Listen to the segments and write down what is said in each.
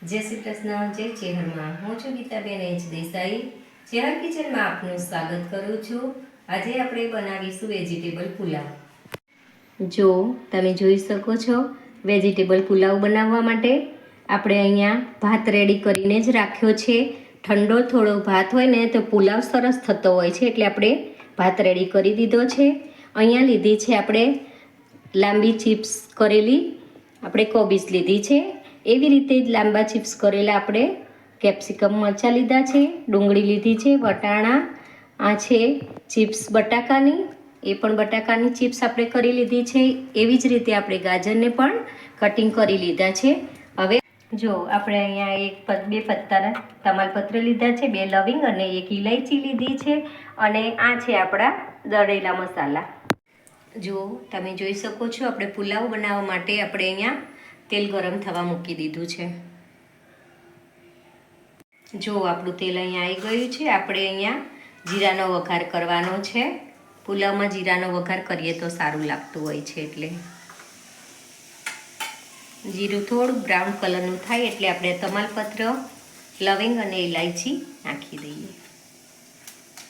જય શ્રી કૃષ્ણ, જય ચેહરમાં. હું છું ગીતાબેન એચ દેસાઈ. ચેહર કિચનમાં આપનું સ્વાગત કરું છું. આજે આપણે બનાવીશું વેજીટેબલ પુલાવ. જો તમે જોઈ શકો છો વેજીટેબલ પુલાવ બનાવવા માટે આપણે અહીંયા ભાત રેડી કરીને જ રાખ્યો છે. ઠંડો થોડો ભાત હોય ને તો પુલાવ સરસ થતો હોય છે એટલે આપણે ભાત રેડી કરી દીધો છે. અહીંયા લીધી છે આપણે લાંબી ચિપ્સ કરેલી. આપણે કોબીજ લીધી છે. એવી રીતે જ લાંબા ચિપ્સ કરેલા આપણે કેપ્સિકમ મરચાં લીધા છે, ડુંગળી લીધી છે, વટાણા, આ છે ચિપ્સ બટાકાની, એ પણ બટાકાની ચિપ્સ આપણે કરી લીધી છે, એવી જ રીતે આપણે ગાજરને પણ કટિંગ કરી લીધા છે. હવે જો આપણે અહીંયા એક બે પત્તાના તમાલપત્ર લીધા છે, બે લવિંગ અને એક ઇલાયચી લીધી છે અને આ છે આપણા દળેલા મસાલા. જો તમે જોઈ શકો છો, આપણે પુલાવ બનાવવા માટે આપણે અહીંયા તેલ ગરમ થવા મૂકી દીધું છે. જો આપણું તેલ અહીંયા આવી ગયું છે, આપણે અહીંયા જીરાનો વઘાર કરવાનો છે. પુલાવમાં જીરાનો વઘાર કરીએ તો સારું લાગતું હોય છે એટલે. જીરું થોડું બ્રાઉન કલરનું થાય એટલે આપણે તમાલપત્ર, લવિંગ અને ઇલાયચી નાખી દઈએ.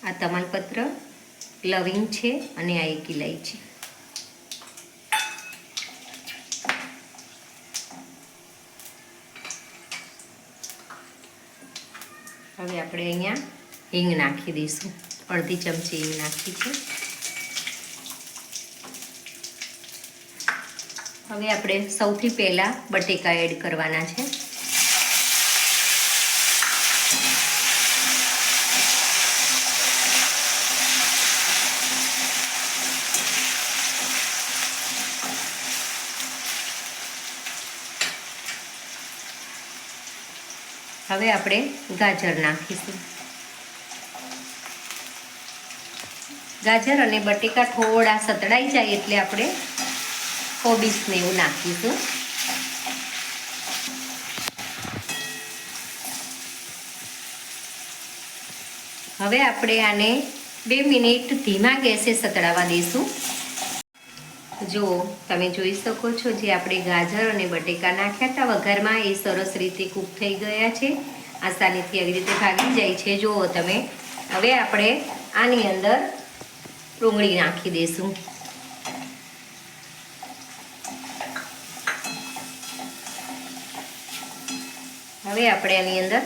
આ તમાલપત્ર, લવિંગ છે અને આ એક ઇલાયચી હવે આપણે અહીંયા હિંગ નાખી દઈશું. અડધી ચમચી હિંગ નાખી છે. હવે આપણે સૌથી પહેલાં બટેકા એડ કરવાના છે. હવે આપણે ગાજર નાખીશું. ગાજર અને બટેકા થોડા સતડાઈ જાય એટલે આપણે કોબીસને એવું નાખીશું. હવે આપણે આને બે મિનિટ ધીમા ગેસે સતડાવા દઈશું. જો તમે જોઈ શકો છો જે આપણે ગાજર અને બટેકા નાખ્યા હતા. વઘારમાં એ સરસ રીતે કૂક થઈ ગયા છે. આસાનીથી આવી રીતે ભાગી જાય છે. જુઓ તમે, હવે આપણે આની અંદર ડુંગળી નાખી દઈશું. હવે આપણે આની અંદર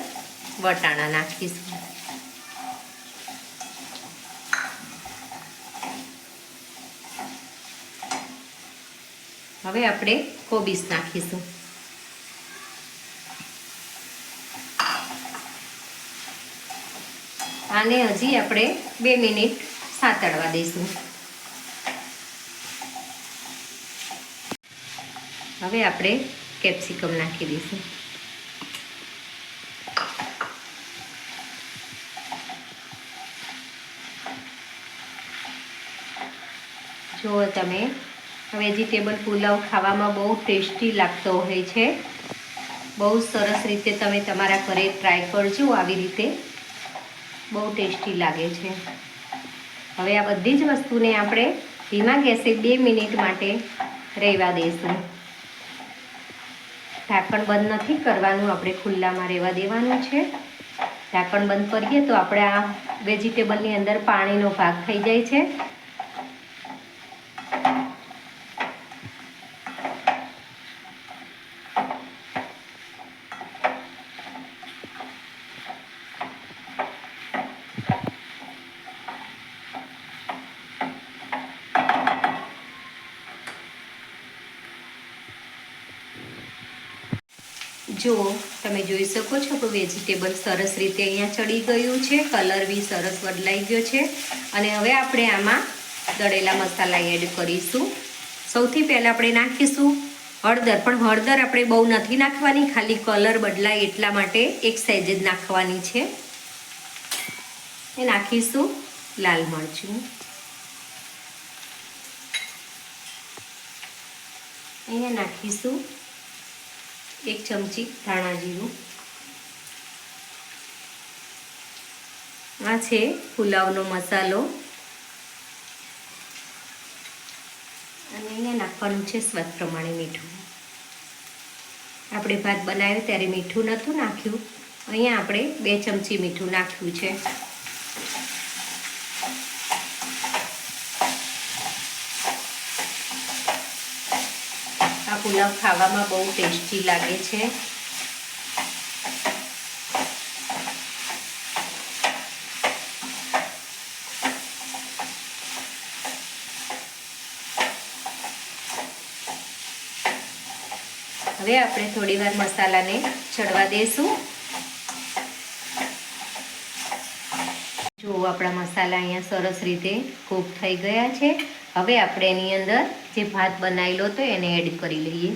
વટાણા નાખીશું. હવે આપણે કોબીસ નાખીશું. આને હજી આપણે બે મિનિટ સાતળવા દઈશું. હવે આપણે કેપ્સિકમ નાખી દઈશું. જુઓ તમે વેજીટેબલ પુલાવ ખાવામાં બહુ ટેસ્ટી લાગતો હોય છે. બહુ સરસ રીતે તમે તમારા ઘરે ટ્રાય કરજો આવી રીતે. બહુ ટેસ્ટી લાગે છે. હવે આ બધી જ વસ્તુને આપણે ધીમા ગેસે બે મિનિટ માટે રહેવા દઈશું ઢાંકણ બંધ નથી કરવાનું, આપણે ખુલ્લામાં રહેવા દેવાનું છે. ઢાંકણ બંધ કરીએ તો આપણે આ વેજીટેબલની અંદર પાણીનો ભાગ થઈ જાય છે. જુઓ, તમે જોઈ શકો છો કે વેજીટેબલ સરસ રીતે અહીંયા ચડી ગયું છે, કલર બી સરસ બદલાઈ ગયો છે. અને હવે આપણે આમાં દળેલા મસાલા એડ કરીશું. સૌથી પહેલાં આપણે નાખીશું હળદર, પણ હળદર આપણે બહુ નથી નાખવાની, ખાલી કલર બદલાય એટલા માટે એક સાઈઝ જ નાખવાની છે. એ નાખીશું લાલ મરચું. અહીંયા નાખીશું એક ચમચી ધાણા જીરું. આ છે પુલાવનો મસાલો. અને અહીંયા નાખવાનું છે સ્વાદ પ્રમાણે મીઠું. આપણે ભાત બનાવ્યો ત્યારે મીઠું નહોતું નાખ્યું. અહીંયા આપણે બે ચમચી મીઠું નાખ્યું છે. પુલાવ ખાવામાં બહુ ટેસ્ટી લાગે છે. હવે આપણે થોડી વાર મસાલાને ચડવા દઈશું જો આપણા મસાલા અહીંયા સરસ રીતે કૂક થઈ ગયા છે. હવે આપણે એની અંદર જે ભાત બનાવેલો હતો એને એડ કરી લઈએ.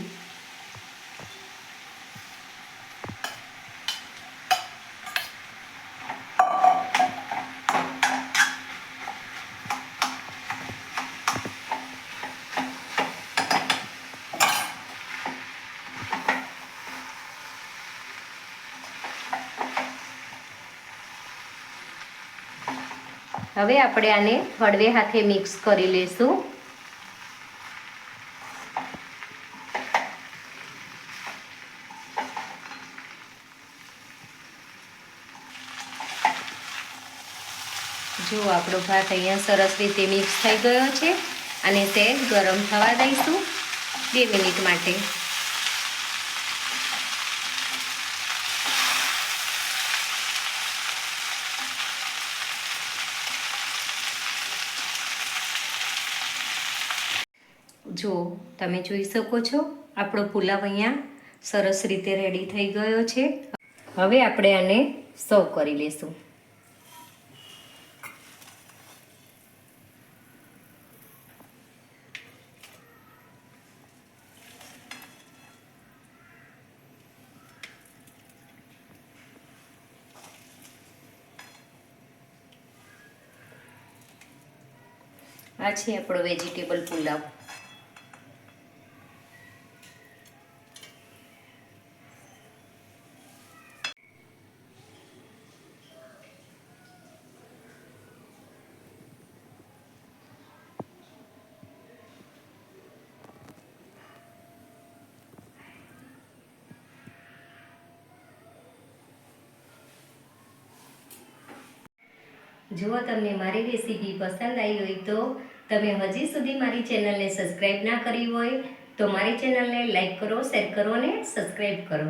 હવે આપણે આને હળવે હાથે મિક્સ કરી લઈશું જો આપણો ભાત અહીંયા સરસ રીતે મિક્સ થઈ ગયો છે, અને તે ગરમ થવા દઈશું બે મિનિટ માટે. જો તમે જોઈ શકો છો, આપણો પુલાવ અહીંયા સરસ રીતે રેડી થઈ ગયો છે. હવે આપણે આને સર્વ કરી લઈશું આ છે આપણો વેજીટેબલ પુલાવ. જો તમને મારી રેસીપી પસંદ આવી હોય તો તમે હજી સુધી મારી ચેનલને સબસ્ક્રાઈબ ના કરી હોય તો મારી ચેનલને લાઈક કરો, શેર કરો અને સબસ્ક્રાઈબ કરો.